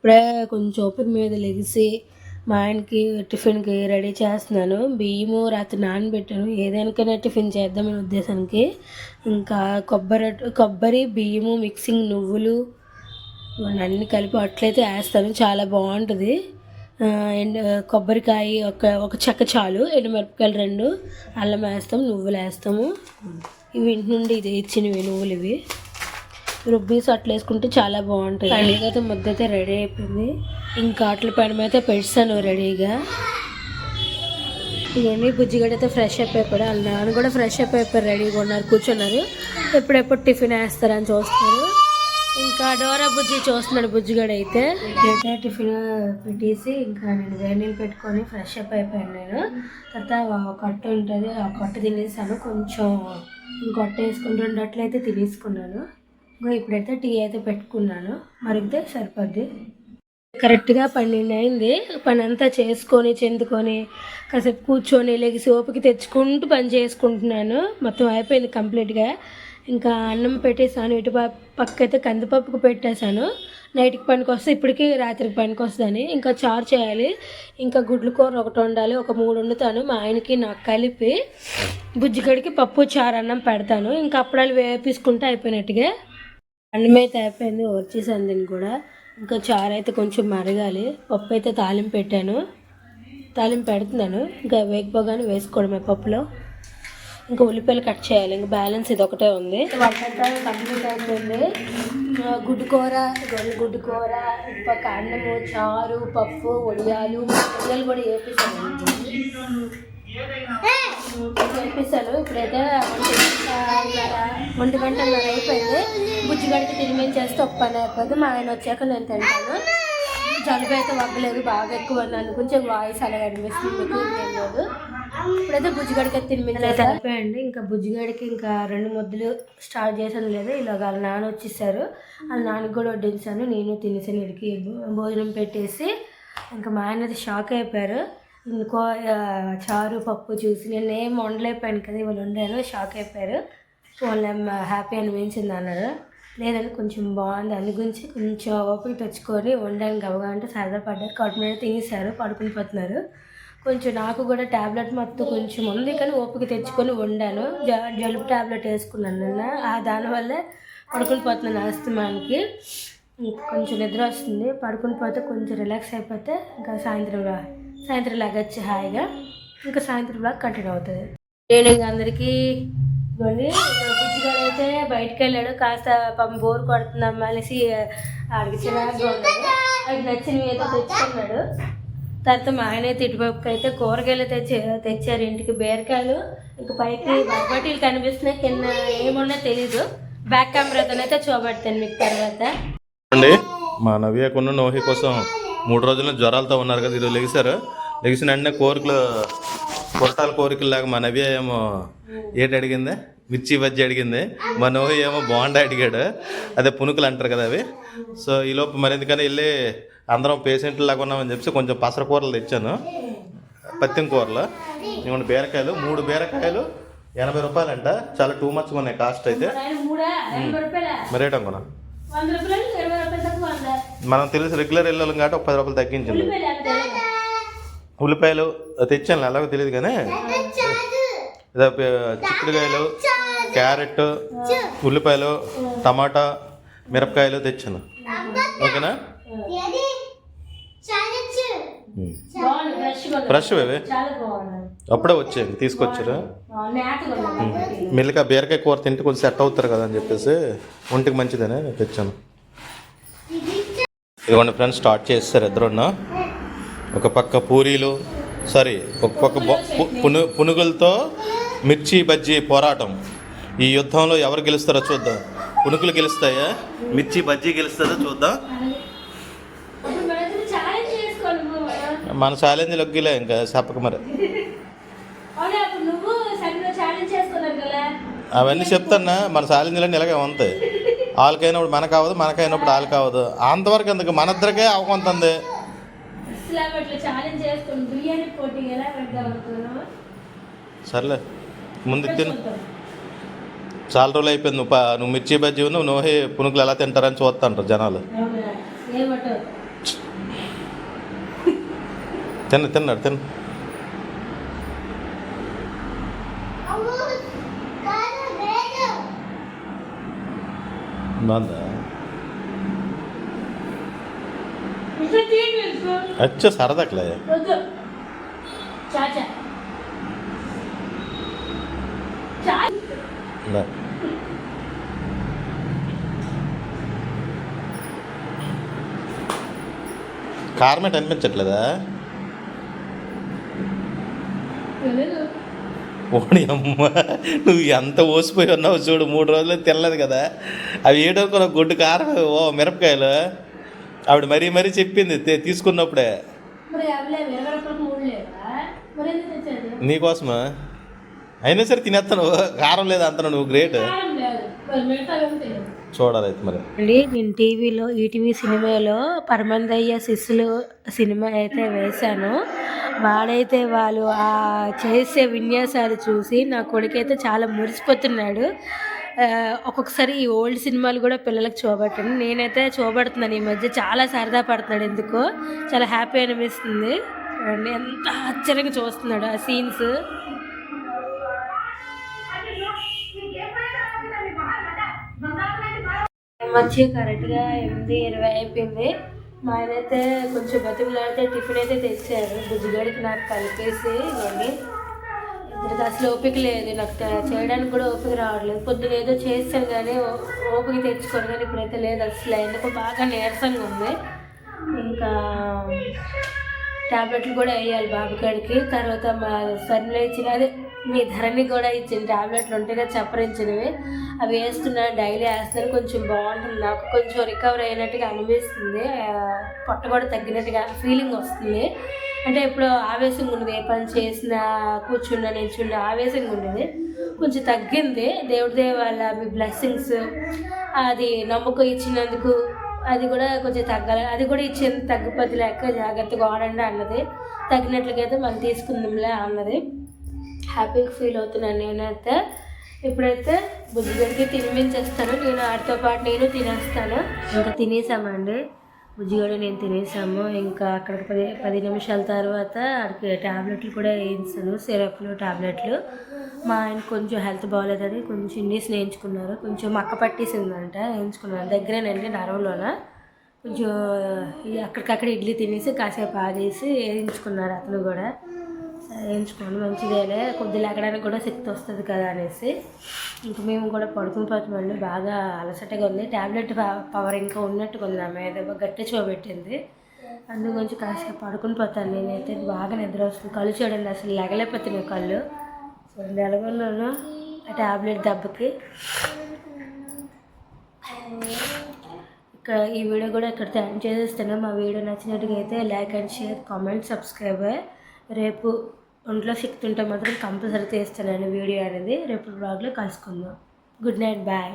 ఇప్పుడే కొంచెం ఓపిక మీద లెగిసి మా ఆయనకి టిఫిన్కి రెడీ చేస్తున్నాను. బియ్యము రాత్రి నానబెట్టాను. ఏదైనా టిఫిన్ చేద్దామనే ఉద్దేశానికి ఇంకా కొబ్బరి కొబ్బరి బియ్యము మిక్సింగ్ నువ్వులు అన్ని అన్నీ కలిపి అట్లయితే వేస్తాను. చాలా బాగుంటుంది. ఎండ్ కొబ్బరికాయ ఒక ఒక చెక్క చాలు ఎండుమిరపకాయలు రెండు అల్లం వేస్తాం నువ్వులు వేస్తాము. ఇవి ఇంటి నుండి ఇది ఇచ్చినవి నువ్వులు ఇవి. రుబ్బీస్ అట్లా వేసుకుంటే చాలా బాగుంటుంది పండుగ అయితే ముద్ద అయితే రెడీ అయిపోయింది. ఇంకా అట్ల పైన అయితే పెట్టాను రెడీగా. ఇవన్నీ బుజ్జిగడ అయితే ఫ్రెష్ అప్ అయిపోయాడు వాళ్ళ నాన్న కూడా ఫ్రెష్ అప్ అయిపోయారు రెడీగా ఉన్నారు కూర్చున్నారు. ఎప్పుడెప్పుడు టిఫిన్ వేస్తారని చూస్తారు ఇంకా డోరా బుజ్జి చూస్తున్నాడు బుజ్జిగడ అయితే. అయితే టిఫిన్ పెట్టేసి ఇంకా నేను వేడి నీళ్ళు పెట్టుకొని ఫ్రెష్ అప్ అయిపోయాను నేను. తర్వాత ఒక కట్ట ఉంటుంది ఆ కట్ట తినేసాను. కొంచెం ఇంకొట్ట వేసుకుంటున్నట్లయితే తినేసుకున్నాను. ఇప్పుడైతే టీ అయితే పెట్టుకున్నాను. మరిగితే సరిపోద్ది. కరెక్ట్గా పన్నెండు అయింది. పని అంతా చేసుకొని చెందుకొని కాసేపు కూర్చొని లెగిసి ఓపిక తెచ్చుకుంటూ పని చేసుకుంటున్నాను. మొత్తం అయిపోయింది కంప్లీట్గా. ఇంకా అన్నం పెట్టేసాను. ఇటు పక్క అయితే కందిపప్పుకు పెట్టేశాను. నైట్కి పనికి వస్తే ఇప్పటికి రాత్రికి పనికి వస్తుందని ఇంకా చారు చేయాలి. ఇంకా గుడ్లు కూర ఒకటి వండాలి. ఒక మూడు వండుతాను. మా ఆయనకి నాకు కలిపి బుజ్జిగడికి పప్పు చారు అన్నం పెడతాను. ఇంకా అప్పుడాలు వేపించుకుంటే అయిపోయినట్టుగా. అన్నం అయితే అయిపోయింది వచ్చేసాను దీన్ని కూడా. ఇంకా చారు అయితే కొంచెం మరగాలి. పప్పు అయితే తాలింపు పెట్టాను. తాలింపు పెడుతున్నాను. ఇంకా వేగిపోగానే వేసుకోవడమే పప్పులో. ఇంకా ఉల్లిపాయలు కట్ చేయాలి. ఇంకా బ్యాలెన్స్ ఇది ఒకటే ఉంది. వంట కంప్లీట్ అయిపోయింది. గుడ్డు కూర గుడ్డు కూర ఇంకా అన్నము చారు పప్పు వడియాలు వడియాలు కూడా వేపిస్తాను. వేపిస్తాను ఇప్పుడైతే ఒంటి గంటన్నర అయిపోయింది. బుజ్జిగడికి చేస్తే ఒక పని అయిపోతుంది మా ఆయన వచ్చాక నేను తింటాను. జలుబు అయితే వగ్గలేదు బాగా ఎక్కువ నన్ను కొంచెం వాయిస్ అలాగే అనిపిస్తుంది మీకు ఇంకేం లేదు. ఇప్పుడైతే బుజ్జిగడికి తినిపించాలి అయిపోయండి ఇంకా బుజ్జిగడికి ఇంకా రెండు ముద్దలు స్టార్ట్ చేసాను లేదు. ఇలాగ వాళ్ళ నాన్న వచ్చేసారు. వాళ్ళ నాన్నకి కూడా వడ్డించాను. నేను తినేసాను. వీడికి భోజనం పెట్టేసి ఇంకా మా ఆయన అయితే షాక్ అయిపోయారు. ఇంకో చారు పప్పు చూసి నేను ఏం వండలేకపోయాను కదా ఇవాళ వండాను షాక్ అయిపోయారు. వాళ్ళు హ్యాపీ అనిపించింది అన్నారు. లేదని కొంచెం బాగుంది. అందు గురించి కొంచెం ఓపిక తెచ్చుకొని వండాను గబగా అంటే సరదా పడ్డారు. కడుపు మీద తినేసారు పడుకుని పోతున్నారు. కొంచెం నాకు కూడా ట్యాబ్లెట్ మొత్తం కొంచెం ఉంది కానీ ఓపిక తెచ్చుకొని వండాను. జ జలుబు ట్యాబ్లెట్ వేసుకున్నాను నిన్న. ఆ దానివల్లే పడుకుని పోతున్నాను ఆస్తమానికి. ఇంకా కొంచెం నిద్ర వస్తుంది. పడుకుని పోతే కొంచెం రిలాక్స్ అయిపోతే ఇంకా సాయంత్రం రా- సాయంత్రం లాగొచ్చి హాయిగా ఇంకా సాయంత్రం లాగా కంటిన్యూ అవుతుంది. నేను ఇంక అందరికీ ఇవ్వండి బుజ్జిగాడు అయితే బయటకు వెళ్ళాడు కాస్త పంప బోర్ కొడుతుందమ్మా అనేసి ఆడికి చిరాకుగా ఉన్నాడు. అది నచ్చినవి ఏదో తెచ్చుకున్నాడు. తర్వాత మా ఆయన అయితే ఇటుపక్క అయితే కూరగాయలు తెచ్చి తెచ్చారు ఇంటికి బీరకాయలు. ఇంకా పైకి బొబ్బటీలు కనిపిస్తున్నాయి కింద ఏమున్నా తెలీదు. బ్యాక్ కెమెరాతోనైతే చూపెడతాను మీకు తర్వాత. అండి మా నవ్యకున్న నోహి కోసం మూడు రోజుల జ్వరాలతో ఉన్నారు కదా ఈరోజు లెగిసారు లెగిసిన వెంటనే కోరికలు కొరటాల కోరికలు లాగా మా నవ్య ఏమో ఏంటి అడిగింది? మిర్చి బజ్జి అడిగింది. మా నోహి ఏమో బాండా అడిగాడు. అదే పునుకులు అంటారు కదా అవి. సో ఈలోపు మరి ఎందుకని వెళ్ళి అందరం పేషెంట్లు లాగా ఉన్నామని చెప్పి కొంచెం పసర కూరలు తెచ్చాను. పత్తిం కూరలు. ఇవ్వండి బీరకాయలు. మూడు బీరకాయలు. ఎనభై రూపాయలంట. చాలా టూ మచ్గా ఉన్నాయి కాస్ట్ అయితే. ఆయన మూడా ఎనభై రూపాయల మరి రేట్ అనుకున్నా? రూపాయలు రూపాయలు మనం తెలిసి రెగ్యులర్ వెళ్ళాలి కాబట్టి ఒక పది రూపాయలు తగ్గించింది. రూపాయలు ఉల్లిపాయలు తెచ్చాను ఎలాగో తెలియదు కానీ. చిక్కుడుకాయలు క్యారెట్ ఉల్లిపాయలు టమాటా మిరపకాయలు తెచ్చాను. ఓకేనా? ఫ్రెష్ అవి అప్పుడే వచ్చాయి తీసుకొచ్చారు. మెల్లిగా బీరకాయ కూర తింటే కొంచెం సెట్ అవుతారు కదా అని చెప్పేసి ఒంటికి మంచిదని తెచ్చాను. ఇదిగోండి ఫ్రెండ్స్ స్టార్ట్ చేస్తారు ఇద్దరున్నా ఒక పక్క పూరీలు సారీ ఒక పక్క పును పునుగులతో మిర్చి బజ్జీ పోరాటం. ఈ యుద్ధంలో ఎవరు గెలుస్తారో చూద్దాం. పునుకులు గెలుస్తాయా? మిర్చి బజ్జీ గెలుస్తుందో చూద్దాం. మన ఛాలెంజ్ లొగ్గిలే ఇంకా చెప్పక మరి. అవన్నీ చెప్తానా మన ఛాలెంజ్లన్నీ ఇలాగే ఉంటాయి. వాళ్ళకైనప్పుడు మనకు అవ్వదు మనకైనప్పుడు వాళ్ళకి అవ్వదు. అంతవరకు ఎందుకు? మన ఇద్దరికే అవ్వకుంటుంది అసలు అవి అట్లా ఛాలెంజ్ చేసుకుని బిర్యానీ పోటీ ఎలా పెడదాం అనుకున్నావు? సర్లే. ముందు తిను. చాలా రోజులు అయిపోయింది. నువ్వు పా- నువ్వు మిర్చి బజ్జీ నువ్వు నోహే పునుకులు ఎలా తింటారని చూస్తా అంటారు జనాలు ఏమంటావు తిన్న తిన్నాడు తిన్న బాగుందా ఇంకా తీయండి మీకు. అచ్చ సరదాట్లే. కారమేట అనిపించట్లేదా. ఓడి అమ్మ నువ్వు ఎంత ఓసిపోయి ఉన్నావు చూడు మూడు రోజులు తినలేదు కదా. అవి ఏడో కొన గుడ్డు కారం ఓ మిరపకాయలు. ఆవిడ మరీ మరీ చెప్పింది తీసుకున్నప్పుడే. నీకోసమా అయినా సరే తినేస్తాను కారం లేదు అంత నువ్వు గ్రేట్. లేదు. మరి. అండి నేను టీవీలో ఈటీవీ సినిమాలో పరమందయ్య శిష్యులు సినిమా అయితే వేశాను. వాడైతే వాళ్ళు ఆ చేసే విన్యాసాలు చూసి నా కొడుకైతే చాలా మురిసిపోతున్నాడు. ఒక్కొక్కసారి ఈ ఓల్డ్ సినిమాలు కూడా పిల్లలకు చూపెట్టండి నేనైతే చూపెడుతున్నాను ఈ మధ్య చాలా సరదా పడుతున్నాడు ఎందుకో. చాలా హ్యాపీ అనిపిస్తుంది. చూడండి ఎంత ఆశ్చర్యంగా చూస్తున్నాడు ఆ సీన్స్. మంచిగా కరెక్ట్గా ఎనిమిది ఇరవై అయిపోయింది. మా ఆయన అయితే కొంచెం బతిమలాడితే టిఫిన్ అయితే తెచ్చారు. బుజ్జిగాడికి నాకు కలిపేసి ఇవ్వండి. ఇద్దరికి అసలు ఓపిక లేదు. నాకు చేయడానికి కూడా ఓపిక రావట్లేదు. పొద్దున ఏదో చేస్తాను కానీ ఓ- ఓపిక తెచ్చుకోను కానీ ఇప్పుడైతే లేదు అసలు. ఎందుకు బాగా నీరసంగా ఉంది. ఇంకా ట్యాబ్లెట్లు కూడా వేయాలి బాబుకాడికి తర్వాత మా సరిలో ఇచ్చిన అదే మీ ధరని కూడా ఇచ్చిన టాబ్లెట్లు ఉంటేనే చప్పరించినవి. అవి వేస్తున్నా డైలీ వేస్తున్నారు కొంచెం బాగుంటుంది. నాకు కొంచెం రికవర్ అయినట్టుగా అనిపిస్తుంది. పొట్ట కూడా తగ్గినట్టుగా ఫీలింగ్ వస్తుంది. అంటే ఇప్పుడు ఆవేశంగా ఉండదు ఏ పని చేసినా కూర్చున్నా నిల్చున్నా ఆవేశంగా ఉండేది కొంచెం తగ్గింది. దేవుడి వాళ్ళ మీ బ్లెస్సింగ్స్ అది నమ్మకం ఇచ్చినందుకు అది కూడా కొంచెం తగ్గాలి. అది కూడా ఇచ్చేంత తగ్గిపోతే లేక జాగ్రత్తగా వాడండి అన్నది. తగ్గినట్లుగా అయితే తీసుకుందాంలే అన్నది. హ్యాపీగా ఫీల్ అవుతున్నాను నేనైతే. ఇప్పుడైతే బుద్ధి బుజ్జిగడికి తినిపించేస్తాను. నేను వాటితో పాటు నేను తినేస్తాను. ఇంకా తినేసామండి. బుజ్జిగాడు నేను తినేసాము. ఇంకా అక్కడికి పది పది నిమిషాల తర్వాత అక్కడికి ట్యాబ్లెట్లు కూడా వేయించాను. సిరప్లు ట్యాబ్లెట్లు మా ఆయన కొంచెం హెల్త్ బాగాలేదని కొంచెం ఇండీస్ వేయించుకున్నారు. కొంచెం మక్క పట్టేసిందంట. వేయించుకున్నారు దగ్గరేనండి నరవలోన. కొంచెం అక్కడికక్కడ ఇడ్లీ తినేసి కాసేపు ఆగేసి వేయించుకున్నారు అతను కూడా. వేయించుకోండి మంచిదేలే కొద్ది లేకడానికి కూడా శక్తి వస్తుంది కదా అనేసి. ఇంకా మేము కూడా పడుకుని పోతామండి బాగా అలసటగా ఉంది. ట్యాబ్లెట్ పవర్ ఇంకా ఉన్నట్టుగా ఉంది నా మీద గట్టి చూపెట్టింది అందుకు కొంచెం కాసేపు పడుకుని పోతాను. నేనైతే బాగా నిద్ర వస్తుంది. కళ్ళు చూడండి అసలు లెగలేకపోతున్నాయి కళ్ళు. సో ఎలాగొన్నాను ఆ ట్యాబ్లెట్ దెబ్బకి. ఇక్కడ ఈ వీడియో కూడా ఇక్కడ థ్యాంక్ చేసేస్తాను. మా వీడియో నచ్చినట్టుగా అయితే like and share comment subscribe. రేపు ఒంట్లో శక్తి ఉంటే మాత్రం కంపల్సరీ చేస్తానని వీడియో అనేది రేపు బ్లాగ్లో కలుసుకుందాం. Good night bye